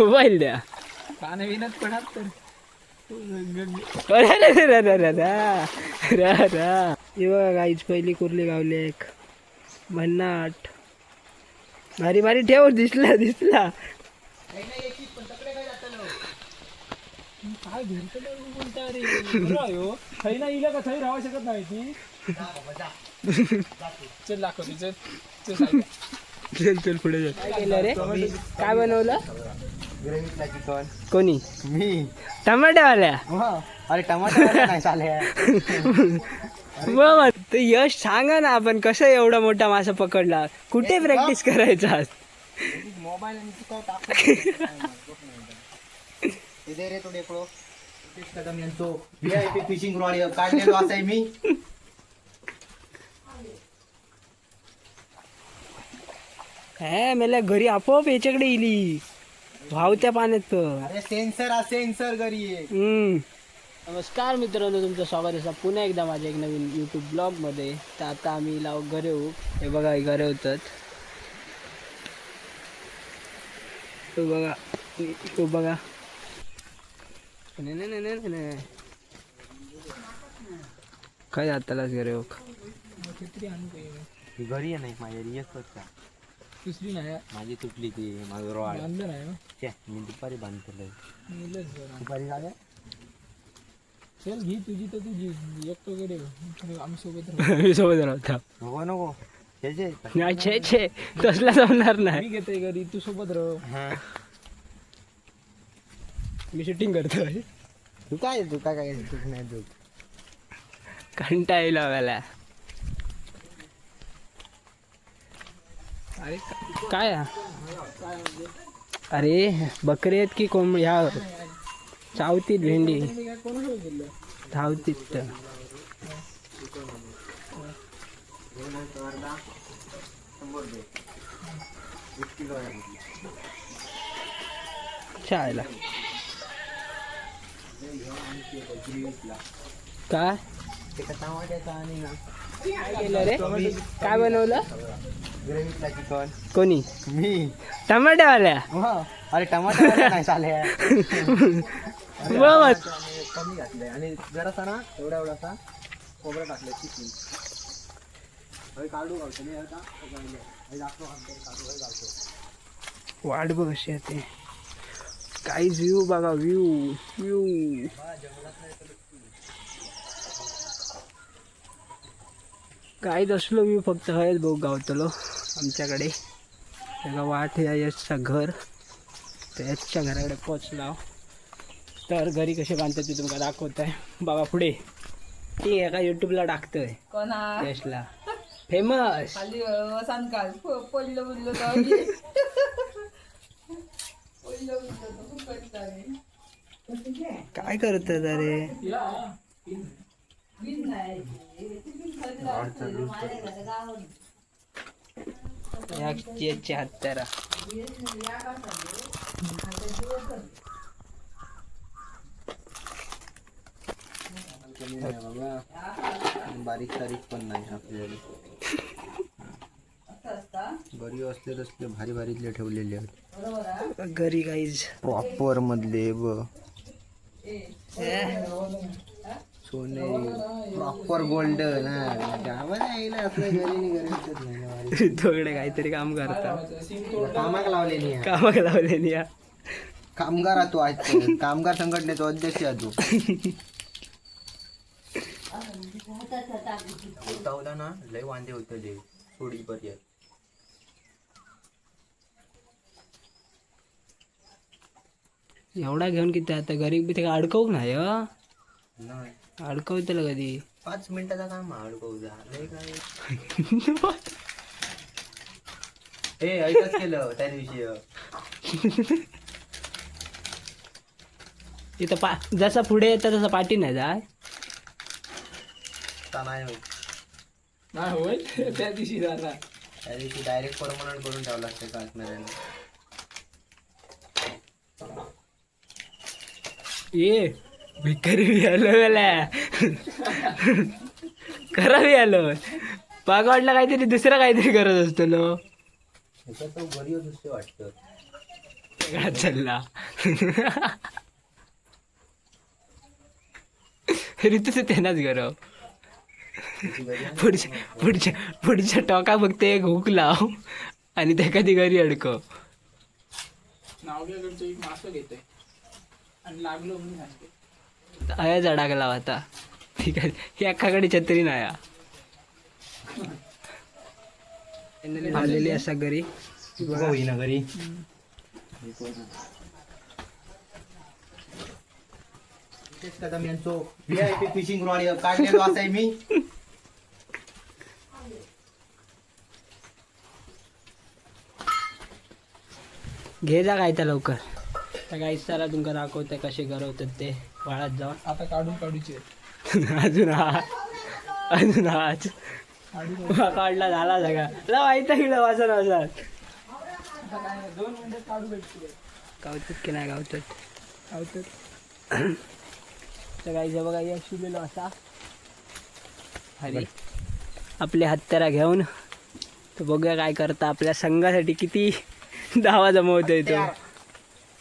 Mobile द्या. पानं विनत पडात तर. आईच पहिली कुर्ली गावली एक. भन्नाट. भारी भारी ठेव दिसला दिसला. पुढे काय बनवलं? कोणी? मी. टमाट्यावाल्या? अरे टमाटा नाही यश सांगा ना आपण कसं एवढा मोठा मासा पकडला? कुठे प्रॅक्टिस करायचा मोबाईल मी. घरी आपोआप याच्याकडे इली वाहत्या पाण्यात तर. अरे सेन्सर हा सेन्सर घरी. आहे हम्म. नमस्कार मित्रांनो तुमचं स्वागत आहे पुन्हा एकदा माझ्या एक नवीन यूट्यूब ब्लॉगमध्ये. तर आता आम्ही लाव घरे येऊ हे बघा हे घरे होतात. तो बघा. तो बघा. नाही, नाही, नाही, नाही, नाही. काय जातालाच घरे हो. छत्री आणू काही ही घरी आहे नाही माझ्या रिअसच का? दुसरी नाही माझी तुटली ती माझं रॉड. बांधलं नाही हो. छे, मी दुपारी बांधलेलं नेलंच बरं. दुपारी झालं? चल घे तुझी तर तुझी. एकटोकडे आम्ही सोबत राहू. मी सोबत राहता नको नको. नाही छे छे. तसला जमणार नाही. मी घेते घरी तू सोबत राह. हा. मी शूटिंग करतोय. तू काय तू काय काय तू नाही तू. कंटाळला मला काय अरे बकरी आहेत की कोंब ह्या चावतीत भेंडी. धावतीत. तर काय? ते काय केलं रे काय बनवलं ग्रेव्हीतला चिकन. कोणी? मी. टमाट्यावाल्या? अरे टमाटर नाही चाले कमी घातलंय. आणि जरासा ना एवढा एवढासा खोबरं टाकलं चिकन. हवे काढू घालतो. मी आता हे काढू घालतो. वाट बघ कशी येते काहीच व्ह्यू बघा व्ह्यू व्ह्यू काहीच असलो व्ह्यू फक्त हयच बघ गावतलो आमच्याकडे. त्याला वाट या यशचा घर. तर यशच्या घराकडे पोचला तर घरी कसे बांधतात ते तुमका दाखवत आहे बघा पुढे. ती एका युट्यूबला टाकतोय. कोणा? यशला. फेमस पडलं बुडलं करता काय करतात अरे? बारीक तारीख पण नाही आपल्याला. बरी असले तसले भारी भारीतले ठेवलेले आहेत. घरी काहीच प्रॉपर मधले ब. सोने प्रॉपर गोल्डन तोकडे काहीतरी काम करतात. कामाक लावलेली. कामाक लावलेली कामगार आहे तो आज. कामगार संघटनेचा अध्यक्ष आहे तो. होता होता ना लय वांदे होते ते थोडी पर्यंत एवढा घेऊन किती आता? घरी बी ते अडकवू हं? नाही. अडकवतेला कधी पाच मिनिटाचा काम अडकवू जा. लय काय? हे ऐकच केलं त्या दिवशी. इथं पा जसा पुढे येतं तसं पाठी नाही जाय. नाही होत. नाही होय त्या दिवशी झाला त्या दिवशी डायरेक्ट परमनंट करून ठेवला लागते काश्मीराने ये. भिकारी बी आलो मला खरा बी आलो पाग वाटलं काहीतरी दुसरं काहीतरी करत असतो नो. तो वाटतं. चालला ऋतू तर त्यांनाच गरव पुढच्या पुढच्या पुढच्या टोका फक्त एक हुक लाव आणि त्या कधी घरी अडकव. नावग्याकडचं एक मासं घेतोय. आणि लागलो म्हणून सांगते आयाच अडकला आता ठीक आहे. ही अख्खाकडे छत्री नाही. आलेली असा घरी. होईना घरी फिशिंग रॉड काढलेलो असाय मी. घे जा काय त्या लवकर. त्या गाईच त्याला तुमका दाखवते कसे गरवतात ते. वाळात जाऊन. आता काढून काढूचे. अजून हा. अजून हाच हा काढला झाला सगळा. ला माहिती इकडं वाचन वाचन आता काय नाही दोन मिनिटात काढू भेटते गावतात की नाही गावतात आवतात तर गाईचं बघा या शिलेलो असा. हरी. आपले हत्यारा घेऊन. तो बघूया काय करता. आपल्या संघासाठी किती दावा जमवतोय तो.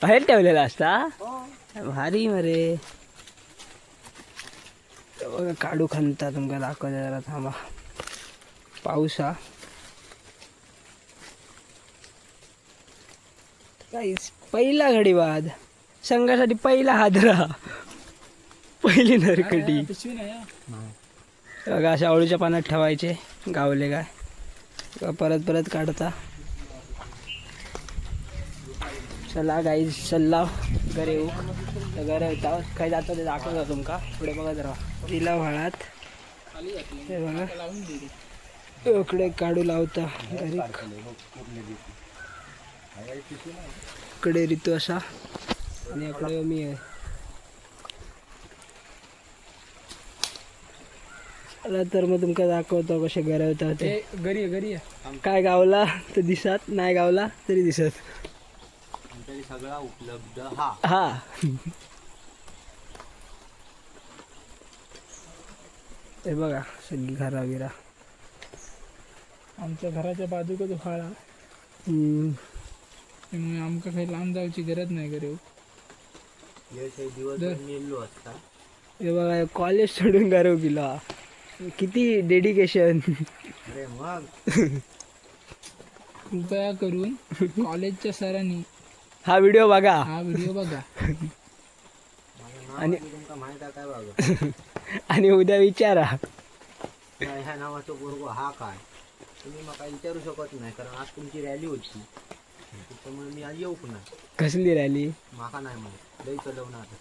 बाहेर ठेवलेला असता? भारी मरे तो बघा काढू खंता तुमका दाखवते जरा थांबा. पाऊस. हा काहीच पहिला घडी बाद संघासाठी पहिला हादरा. पहिली नरकटी. बघा अशा आवळीच्या पानात ठेवायचे. गावले काय. परत परत काढता. चला गाई चल्ला घरी येऊ. तर घरी येता काय जातं ते दाखवतो तुमका. पुढे बघा जरा. तिला व्हाळात हे बघा. इकडे काढू लावता. घरी. इकडे ऋतू असा. आणि इकडे मी आहे. चला तर मग तुमका दाखवतो कसे गरवता ते. ते घरी घरी काय गावला? तर दिसत. नाही गावला तरी दिसत. सगळा उपलब्ध. हा. हा. हे बघा सगळी घरा बिरा आमच्या घराच्या बाजूकच व्हाळा. त्यामुळे आमका काही लांब जायची गरज नाही दिवस. मेलो असता. हे बघा कॉलेज सोडून गरव गेला किती डेडिकेशन अरे मग. कृपया करून कॉलेजच्या सरांनी हा व्हिडिओ बघा. हा व्हिडिओ बघा. आणि- तुमका माहीत आहे काय बघा. आणि उद्या विचारा. ह्या नावाचा पोरगो हा काय? तुम्ही मला विचारू शकत नाही कारण आज तुमची रॅली होती. त्याच्यामुळे मी आज येऊक नाही कसली रॅली माका नाही म्हणत लई चलवणार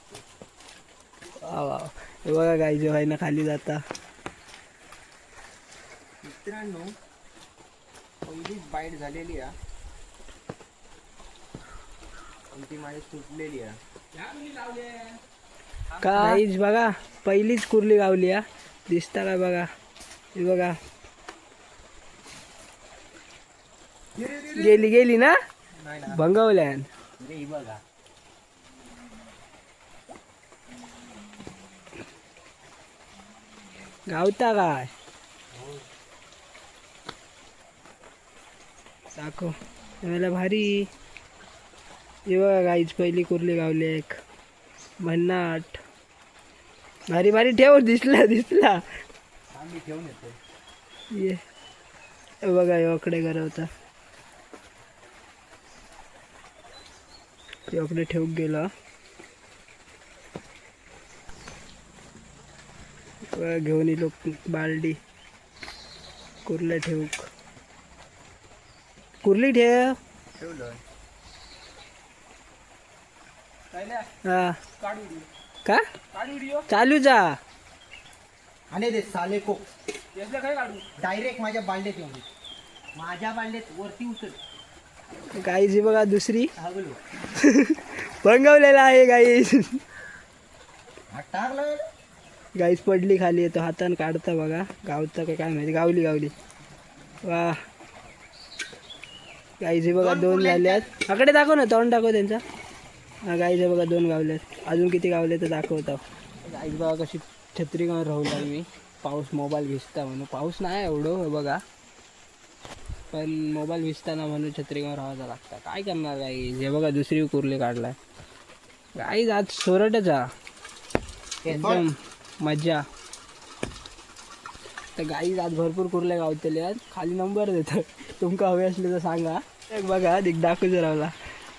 वा वा हे बघा गाई जेव्हा ना खाली जाता. मित्रांनो पहिलीच बाईट झालेली आहे. आणि ती माझी सुटलेली आहे. काहीच बघा पहिलीच कुर्ली गावली हा दिसता काय बघा. हे बघा. गेली गेली ना? नाही ना. भंगवल्यान रे ही बघा. गावता काय? दाखव मला भारी. हे बघा गाईच पहिली कुर्ली गावली एक. भन्नाट. भारी भारी ठेव दिसला दिसला. ठेवून ये बघा योकडे होता योकडे ठेवून गेला. घेऊन येलो बालडी. कुर्ले ठेवूक कुर्ली ठेव. ठेवलं. का? काढू व्हिडिओ चालू जा. आणि ते साले को काय डायरेक्ट माझ्या बालडेत येऊन. माझ्या बालडेत वरती उचल. गाईची बघा दुसरी. हागलो भंगवलेला आहे गाईस हा टाकलं गाईस पडली खाली येतो हातानं काढता बघा. गावता का काय माहिती. गावली गावली. वा. गाईचे बघा दोन झाल्यात. आकडे दाखव ना तोंड दाखव त्यांचा. हा बघा दोन गावल्यात अजून किती गावले तर दाखवतो. गाईच बघा कशी छत्री घेऊन राहू मी पाऊस मोबाईल भिजता म्हणून. पाऊस नाही एवढं बघा. पण मोबाईल भिजताना म्हणून छत्री घेऊन राहायचा लागता. काय करणार गाई हे बघा दुसरी कुर्ली काढलाय. गाई आज सोरटच एकदम मजा तर गाई आज भरपूर कुर्ल्या गावतले आहेत. खाली नंबर देतो. तुमका हवे असले तर सांगा. एक बघा दिग दाखवू रावला.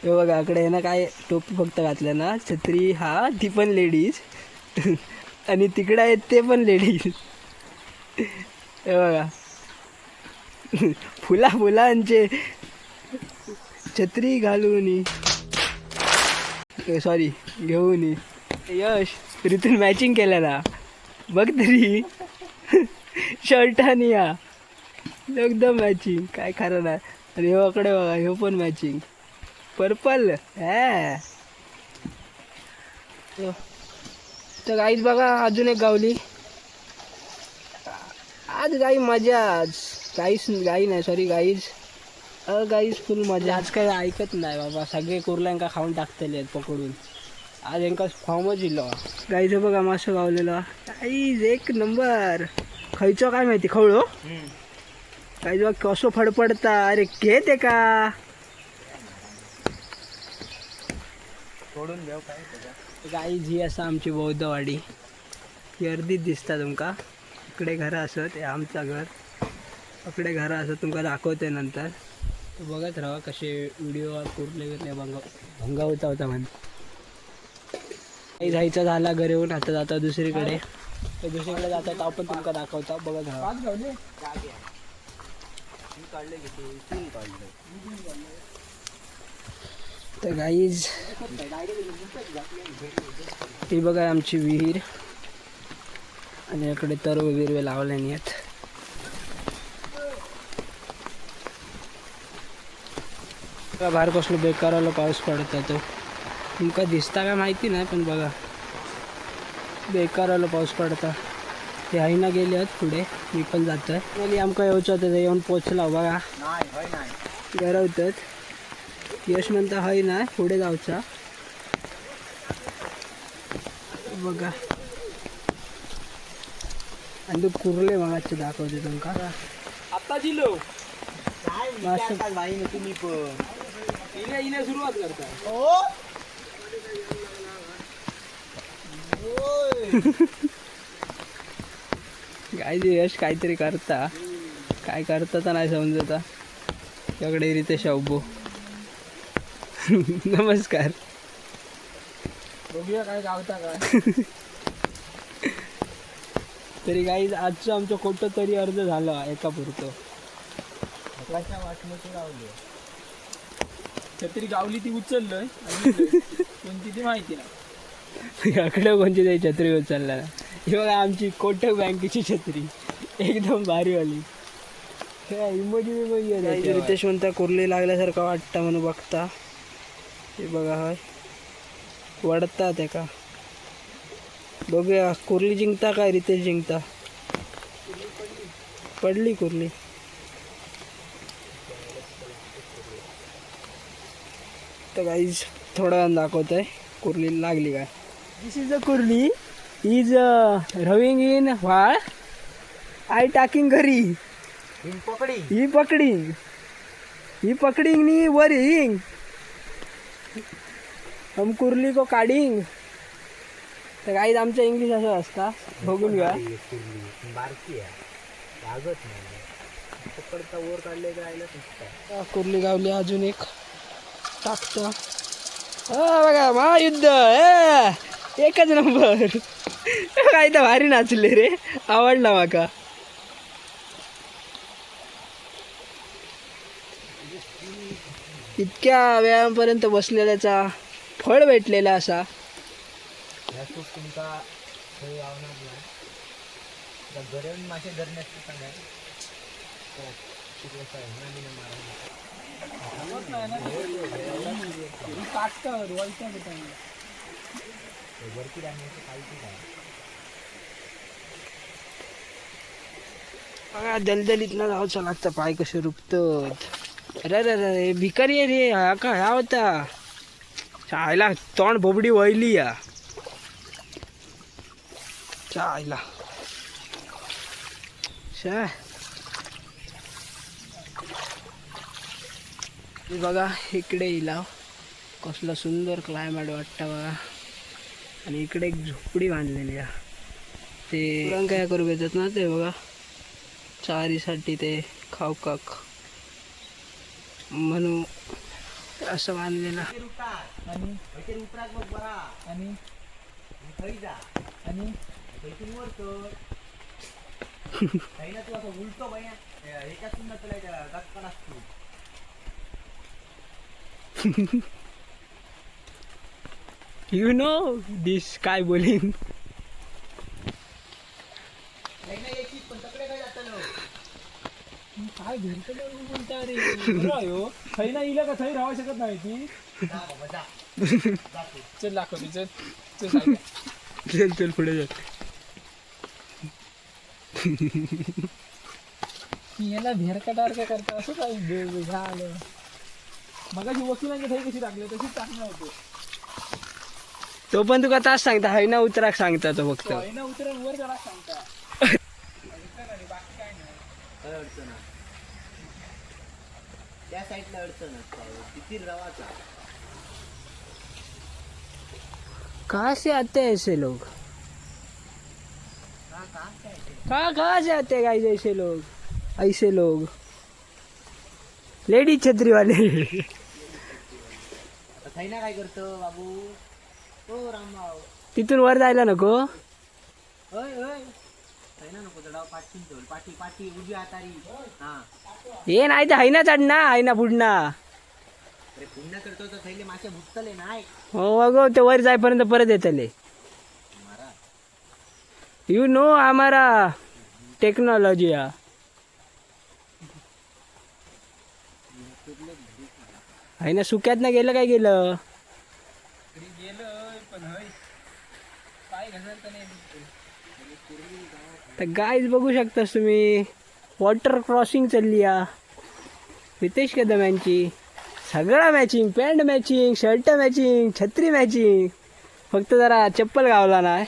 हे बघा इकडे ना काय टोपी फक्त घातल्या ना छत्री हा ती पण लेडीज आणि तिकडं आहेत ते पण लेडीज हे बघा. फुला फुलांचे छत्री घालून सॉरी घेऊन यश ऋतून मॅचिंग केलं ना. बघ तरी. शर्ट आणि या एकदम मॅचिंग काय खरं नाही. आणि ह्यो अकडे बघा ह्यो पण मॅचिंग पर्पल. हा. तर गाईच बघा अजून एक गावली. आज गाई मजा आज. गाईस गाई नाही sorry guys uh guys full मजा. आज काही ऐकत नाही बाबा. सगळे कुर्ल्यांका खाऊन टाकतले आहेत पकडून. आज यांका फॉर्मच दिलो गाईचं बघा मासं गावलेलं. गाईज एक नंबर. खयचो काय माहिती? खवळो? गाईज बघ कसं फडफडता. अरे घे ते का? सोडून घेऊ काय गाईज ही असा आमची बौद्धवाडी. ही अर्धीच दिसता तुमका. इकडे घरं असत हे आमचं घर. इकडे घरं असत तुमका दाखवते नंतर. तर बघत राहा कसे व्हिडिओ कुठले बिरले भंग भंगावता होता म्हण. काही जायचं झाला घरी येऊन आता जाता दुसरीकडे. तर दुसरीकडे जाता तर आपण तुमका दाखवता. बघत राहा. काढले किती तीन काढले. तर गाईज ही बघा आमची विहीर. आणि इकडे तरव बिरवे लावल्याने आहेत. बघा बाहेर कसलं बेकार आलं पाऊस पडता तो. तुमका दिसता काय माहिती नाही पण बघा. बेकार आलं पाऊस पडता ते आईना गेले आहेत पुढे. मी पण जातोय. आमका येऊचं होतं ते येऊन पोचला बघा. नाही नाही. गरवतात यश म्हणता हय ना पुढे जाऊचा बघा. आणि तू कुर्ले मगाचे दाखवते तुमका आता नाही ना तुम्ही पण. इने इने सुरुवात करता. हो? काय जे यश काहीतरी करता. काय करता तर नाही समजता. त्याकडे रितेश अब्बू. नमस्कार. बघूया काय गावता काय. तरी काही आजचं आमचं खोटं तरी अर्ध झालं एका पुरतं. लावली छत्री गावली. ती उचललोय. इथं. कोणती ती माहिती नाही. याकडे कोणती तरी छत्री उचलला ही बघा आमची कोटक बँकेची छत्री. एकदम भारीवाली इमोजी बिमोजी रितेश म्हणता कुर्ली लागल्यासारखं वाटतं म्हणून बघता. हे बघा हाय वडता ते का बघूया कुर्ली जिंकता काय रितेश जिंकता? पडली कुर्ली. तर काहीच थोडा वेळ दाखवत आहे कुर्ली लागली काय. This is a kurli. Is raving in vhal I taking घरी. पकडी ही पकडिंग ही पकडिंग नी वर येईंग हम कुर्ली को काढिंग तर काहीच आमचं इंग्लिश असं असता. बघून घ्या. बारकी आहे. लागत नाही. पकडता वर काढले काय आयला सुचता कुर्ली गावली अजून एक. टाकतो. बघा महायुद्ध. ए, एकच नंबर. काय तर भारी नाचले रे. आवडला माका. इतक्या वेळापर्यंत बसलेल्याचा. फळ भेटलेला असा. तुमका सांगा वरती राहण्याचं बघा दलदलीत ना जाऊचं लागतं पाय कसे रुपतात. अरे अरे अरे भिकारी आहे रे हा का ह्या होता. चायला तोंड बोबडी वळली या. चायला. शा. बघा इकडे इलाव कसलं सुंदर क्लायमेट वाटतं बघा. आणि इकडे एक झोपडी बांधलेली आहे ते काय करू घेतात ना ते बघा. चारीसाठी ते खावकाक म्हणून असं बांधलेलं. आणि? उतराक बघ बरा. आणि? खै जा. आणि? वर कर काही ना तू असं उलटो भैया एका सुंदर तुला असतो. यू नो दिस काय बोलीन काही ना यायची पण तकडे काय जातलो काय घरचं बोलता रे. बरं आहे हो. ना इला का थंय राहू शकत नाही ती. चल दाखवते चल. चल. चल चल पुढे जा. याला भेरकटारका करता असं काही बे- झालं. मगाशी वकिलांच्या थंय कशी टाकली तशीच टाकणार होतो. तो पण तुका तास सांगता हाय ना उतराक सांगता तो फक्त. ना उतरण वर जरा सांगता. काय अडचण आहे? त्या साईडला अडचण असतो. किती रवाचा. कहाँ से आते हैं ऐसे लोग? कहाँ कहाँ से आते हैं गाइस ऐसे लोग. ऐसे लोग. लेडीज छत्री वाले थैना काय करतो बाबू? हो रामभाऊ तिथून वर जायला नको? होय होय. थैना नको चढाव पाठी पाठी पाठी उजवी हातारी हा. हे नाही तर हैना चढणा हैना फुडना हो अगो ते वर जायपर्यंत परत येतले. यू नो आम्हाला टेक्नॉलॉजी हा आहे ना सुक्यात ना गेलं काय गेलं? तर गायच बघू शकतास तुम्ही. वॉटर क्रॉसिंग चालली आ. रितेश कदम यांची. सगळा matching pant matching shirt matching छत्री मॅचिंग फक्त जरा चप्पल गावला ना.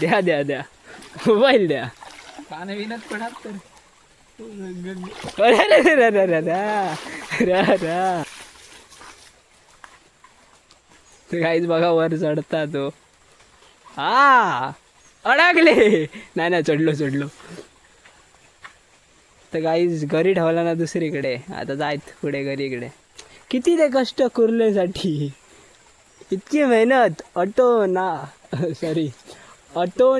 द्या द्या द्या. मोबाईल द्या. काहीच बघा वर चढता तो. हा. अडकले. नाही नाही चढलो चढलो. तर काहीच घरी ठेवला ना दुसरीकडे. आता जायत पुढे घरी इकडे. किती ते कष्ट कुर्लेसाठी इतकी मेहनत. अटो ना. सॉरी अटो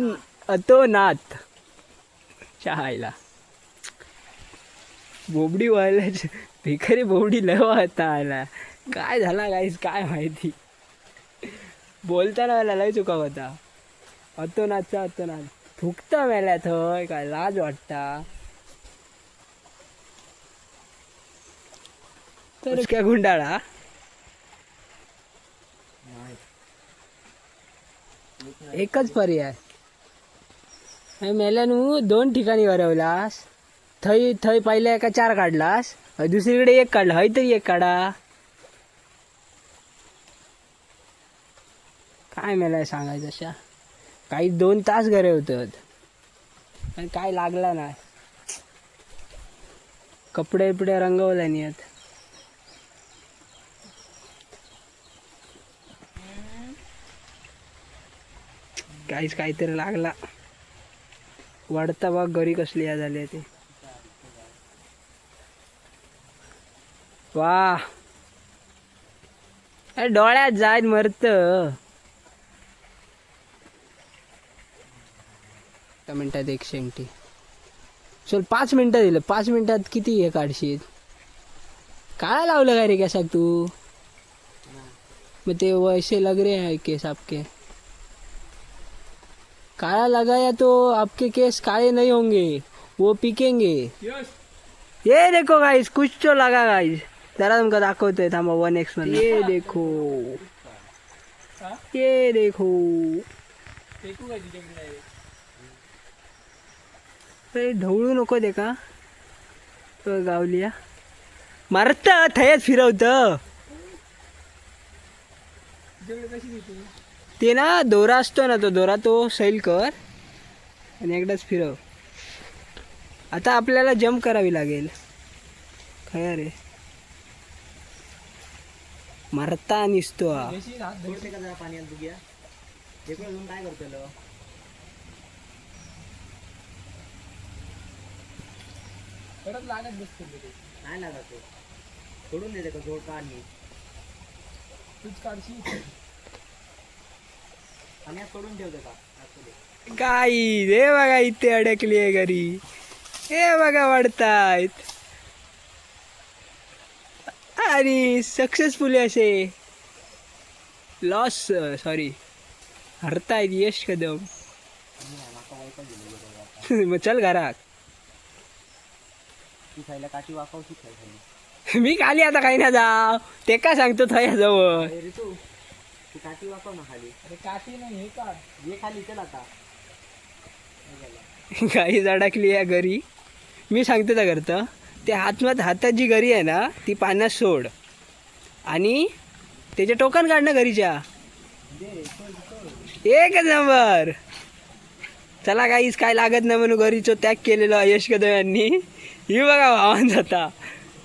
अतो नाथ. चहायला बोबडी व्हायला भिकारी बोबडी लय वाहता आला. काय झाला गाईज काय माहिती? बोलताना मला लय चुका होता. अतो नाचचा अतो नाच थुकता मेल्या थंय काय लाज वाटता. तर काय गुंडाळा. एकच पर्याय. हे मेल्यानू दोन ठिकाणी वरवलास. थंय थंय पहिल्या एका चार काढलास? दुसरीकडे एक काढला. हय तरी एक काढा. काय मला सांगायचं अशा? काही दोन तास घरे होतात पण काय लागला नाही. कपडे बिपडे रंगवले नाही आहेत काहीच काहीतरी लागला. वाढता बघ घरी कसली या झाली ती. ते वा अरे डोळ्यात जायत मरत. एका मिनिटात एकशे ऐंशी. चल, पाच मिनिटं दिलं. पाच मिनिटात किती हे काढशील काय लावलं काय रे केसाक तू? मग ते वैसे लग रहे हैं केस आपके. काला लगाया तो आपके केस काले नहीं होंगे. वो पिकेंगे. ये देखो गाइस कुछ तो लगा गाइस जरा तुमका दाखवतोय, थांबा वन एक्स मध्ये ये देखो. ये देखो. ते अरे ढवळू नको दे का? तो गावलिया. मारत थयच फिरवत. ते ना दोरा असतो ना तो दोरा तो सैल कर आणि एकदाच फिरव. आता आपल्याला जम्प करावी लागेल. काय रे? मारता निसतो काय करतो हात धर. सोडते का जरा पाण्यात बघूया इकडे जाऊन काय करतलो परत लागत बसतो ते. नाही लागत तो? सोडून देते का जोड काढणी तूच काढशील. पाण्यात सोडून ठेवते का? असू दे. गाई हे बघा इथे अडकली आहे घरी. हे बघा वाढतायत. आणि सक्सेसफुली असे लॉस सॉरी हरतायत यश कदम. मग चल घरात. ती खायला काठी वाकवशी खाय खाली मी खाली आता काही ना जाव ते का सांगतो थया जवळ अरे रे तू ती काठी वाकव ना खाली. अरे काठी नाही हे काढ. ये खाली चल आता. गाई अडकली आहे घरी. मी सांगतो त्या करतं ते हातमात हातात जी घरी आहे ना ती पाण्यात सोड. आणि त्याचे टोकन काढ ना घरीच्या. एक नंबर. चला काहीच काय लागत नाही म्हणून घरीचं त्याग केलेलं यश कदम यांनी ही बघा भावान जाता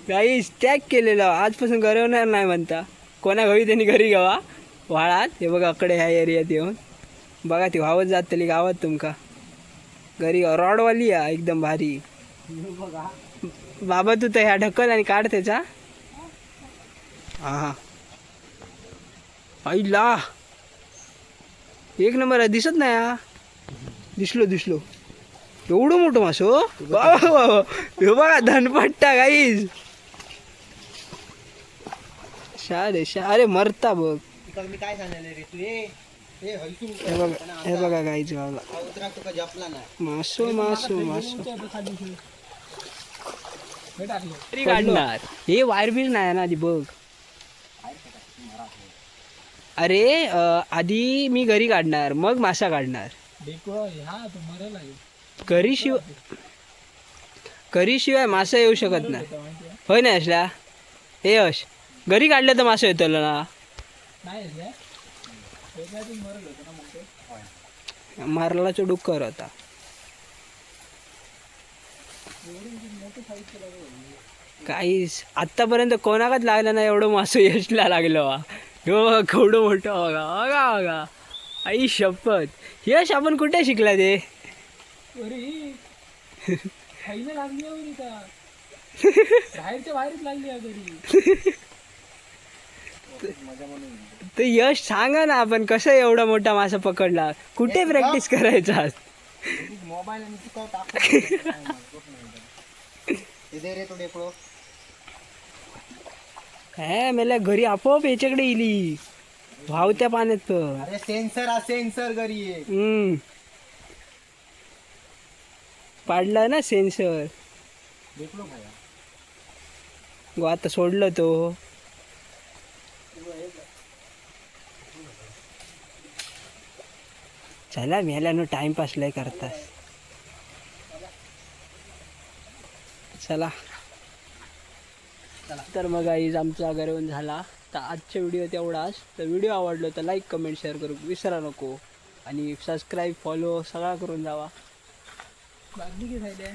काही त्याग केलेलं. आजपासून घरवणार नाही म्हणता. कोणा घरी त्यांनी घरी घ्यावा. वाळात. हे बघा अकडे ह्या एरियात येऊन. बघा ती व्हावत जातली गावात तुमका. घरी रॉडवाली आहे एकदम भारी. बघा बाबा तू तर ह्या ढकल आणि काढ त्याचा. हा आईला. एक नंबर आहे. दिसत नाही हा. दिसलो दिसलो. एवढं मोठं मासो वा. हे बघा धनपट्टा गाईज शा रे शा अरे मरता बघ. मी काय रे हे बघा हे बघा गाईज गावला मासो मासो मासो. हे. काढणार. हे वायर बिल नाही ना आधी बघ. अरे आधी मी घरी काढणार मग मासा काढणार. डेको करीशिवाय मासा येऊ शकत नाही. होय ना असल्या हे यश घरी काढलं तर मासा येतो ना? मारला आहे मारलाचा डुक्कर होता काहीच आत्तापर्यंत कोणाकच लागलं नाही एवढं मासू यशला लागलं वा हो केवढं मोठं बघा बघा बघा. आई शपथ. यश आपण कुठे शिकला ते? अरे. खाईनं लागली आहे बरं का? बाहेरच्या बाहेरच लागली आहे घरी. तर यश सांगा ना आपण कसं एवढा मोठा मासा पकडला? कुठे प्रॅक्टिस करायचा? मोबाईल आणि तू काय टाकतो दे रे तो डेपळो काय मला घरी आपोआप याच्याकडे इली वाहत्या पाण्यात अरे सेन्सर हा सेन्सर घरी आहे हम्म. पाडला ना सेन्सर. गो आता सोडलं तो. चला मेल्यानं टाइमपास लय करतास. चला. तर मग आईज आमचा घरवून झाला. तर आजचा व्हिडिओ तेवढाच. तर व्हिडिओ आवडलो तर लाईक कमेंट शेअर करू. विसरा नको. आणि सबस्क्राईब फॉलो सगळा करून जावा. बादली की खायला